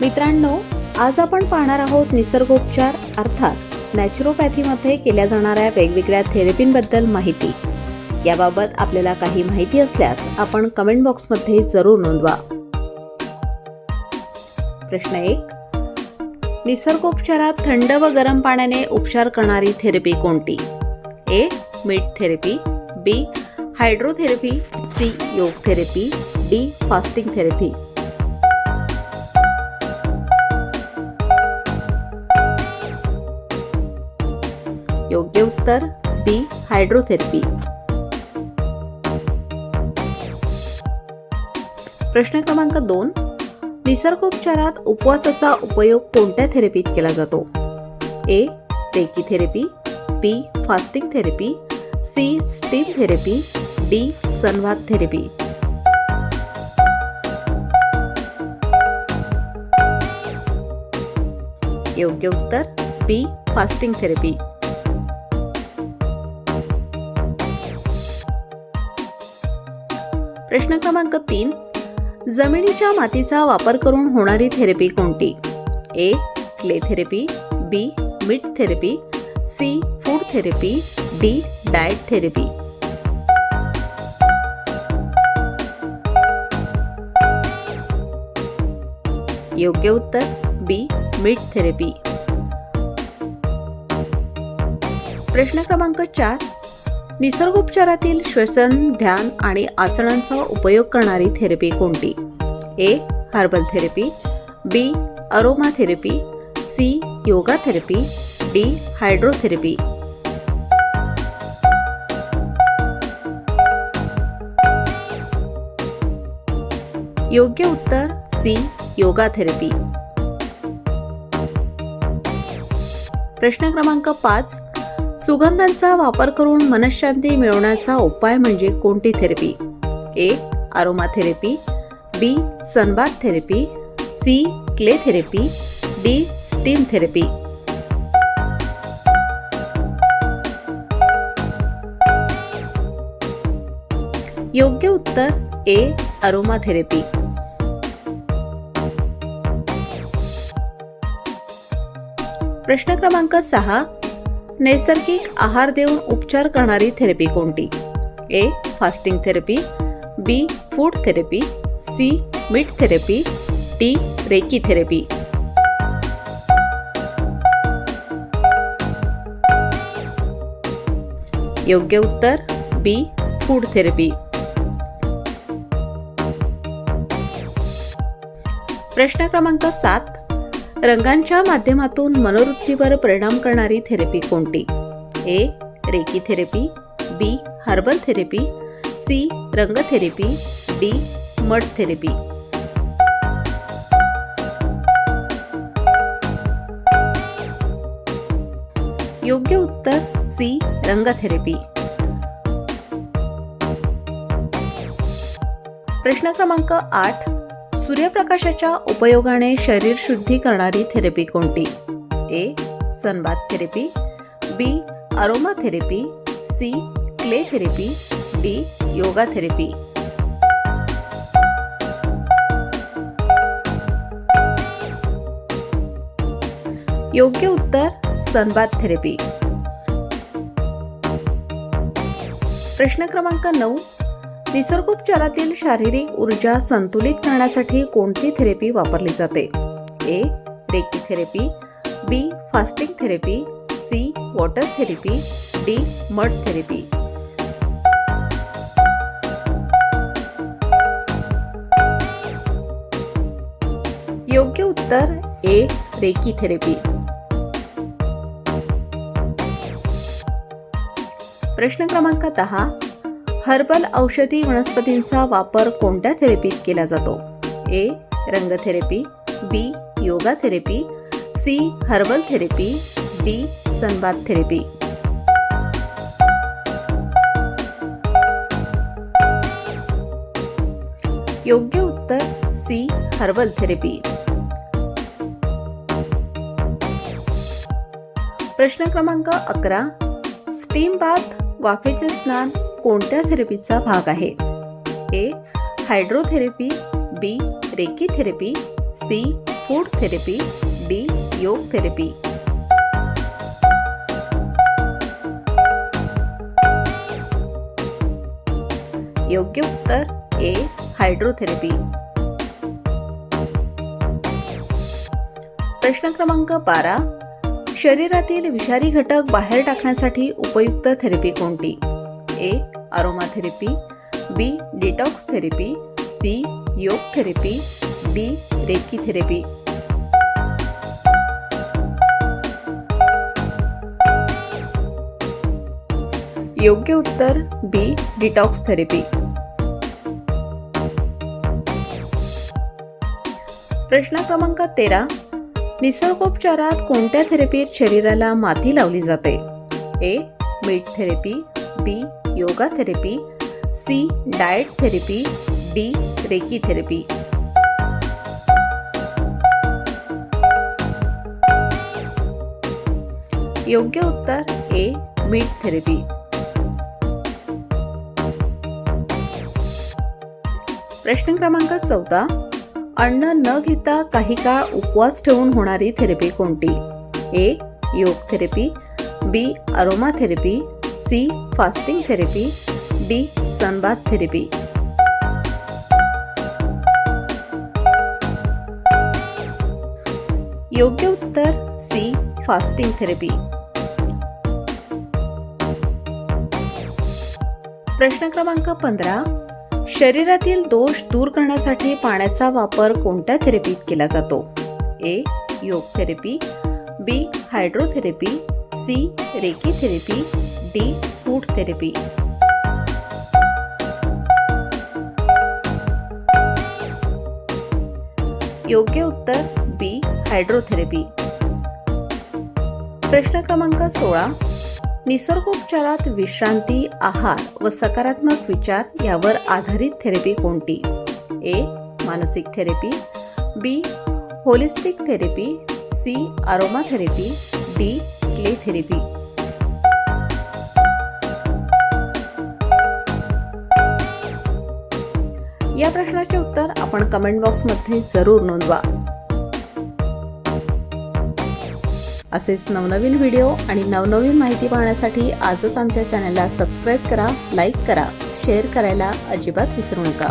मित्रांनो आज आपण पाहणार आहोत निसर्गोपचार अर्थात नॅचरोपॅथीमध्ये केल्या जाणाऱ्या वेगवेगळ्या थेरपींबद्दल माहिती. याबाबत आपल्याला काही माहिती असल्यास आपण कमेंट बॉक्समध्ये जरूर नोंदवा. प्रश्न एक निसर्गोपचारात थंड व गरम पाण्याने उपचार करणारी थेरपी कोणती? ए मीठ therapy B hydrotherapy C yoga therapy D fasting therapy योग्य उत्तर बी हायड्रोथेरपी प्रश्न क्रमांक दोन. निसर्गोपचारात उपवासाचा उपयोग कोणत्या थेरपीत केला जातो? ए टेकी therapy B fasting therapy C steam therapy D सनवाद therapy योग्य उत्तर बी फास्टिंग थेरपी प्रश्न क्रमांक तीन जमिनीच्या मातीचा वापर करून होणारी थेरपी कोणती? A clay therapy B Mitt therapy C food therapy D diet therapy. योग्य उत्तर बी मिट थेरपी. प्रश्न क्रमांक चार निसर्गोपचारातील श्वसन ध्यान आणि आसनांचा उपयोग करणारी थेरपी कोणती? A herbal therapy B aroma therapy C yoga therapy D hydrotherapy योग्य उत्तर सी योगा थेरपी प्रश्न क्रमांक पाच. सुगंधांचा वापर करून मनशांती मिळवण्याचा उपाय म्हणजे कोणती therapy A aroma therapy B sunbath therapy C clay therapy D steam therapy योग्य उत्तर ए अरोमा थेरपी प्रश्न क्रमांक सहा. नैसर्गिक आहार देऊन उपचार करणारी थेरपी कोणती? A fasting therapy B food therapy C मीठ थेरपी डी रेकी थेरपी. योग्य उत्तर बी फूड थेरपी. प्रश्न क्रमांक सात. रंगांच्या माध्यमातून मनोवृत्तीवर परिणाम करणारी थेरपी कोणती? A. Reiki therapy B. Herbal therapy C. रंग थेरपी डी. Mud therapy. योग्य उत्तर सी. रंग थेरपी. प्रश्न क्रमांक आठ. सूर्यप्रकाशाच्या उपयोगाने शरीर शुद्धी करणारी थेरपी कोणती? A sunbath therapy B aroma therapy C clay therapy D yoga therapy. योग्य उत्तर सनबाथ थेरपी. प्रश्न क्रमांक नऊ निसर्गोपचारातील शारीरिक ऊर्जा संतुलित करण्यासाठी कोणती थेरपी वापरली जाते? A reiki therapy B fasting therapy C water therapy D mud therapy. योग्य उत्तर ए रेकी थेरपी. प्रश्न क्रमांक दहा हर्बल औषधी वनस्पतींचा वापर कोणत्या थेरपीत केला जातो? A रंगथेरपी B yoga therapy C herbal therapy D sunbath therapy. योग्य उत्तर सी हर्बल थेरपी. प्रश्न क्रमांक अकरा. स्टीम बाथ वाफेचे स्नान कोणत्या थेरपीचा भाग आहे? A. Hydrotherapy B. Reiki therapy C. Food therapy D. Yoga therapy योग्य उत्तर ए. हायड्रोथेरपी. प्रश्न क्रमांक बारा. शरीरातील विषारी घटक बाहेर टाकण्यासाठी उपयुक्त थेरपी कोणती? A aromatherapy B detox therapy C yoga therapy D reiki therapy योग्य उत्तर बी डिटॉक्स थेरपी प्रश्न क्रमांक तेरा. निसर्गोपचारात कोणत्या थेरपीत शरीराला माती लावली जाते? ए मीठ therapy B yoga therapy C diet therapy D reiki therapy. योग्य उत्तर ए मीट थेरपी. प्रश्न क्रमांक चौदा. अन्न न घेता काही काळ उपवास ठेवून होणारी थेरपी कोणती? A yoga therapy B aroma therapy C fasting therapy D sunbath therapy. योग्य उत्तर सी फास्टिंग थेरपी. प्रश्न क्रमांक पंधरा. शरीरातील दोष दूर करण्यासाठी पाण्याचा वापर कोणत्या थेरपीत केला जातो? A yoga therapy B hydrotherapy C reiki therapy T food therapy योग्य उत्तर बी हायड्रोथेरपी प्रश्न क्रमांक सोळा. निसर्गोपचारात विश्रांती आहार व सकारात्मक विचार यावर आधारित थेरपी कोणती? ए मानसिक therapy B holistic therapy C aroma therapy D clay therapy या प्रश्नाचे उत्तर आपण कमेंट बॉक्समध्ये जरूर नोंदवा. असेच नवनवीन व्हिडिओ आणि नवनवीन माहिती पाहण्यासाठी आजच आमच्या चॅनलला सबस्क्राईब करा लाईक करा शेअर करायला अजिबात विसरू नका.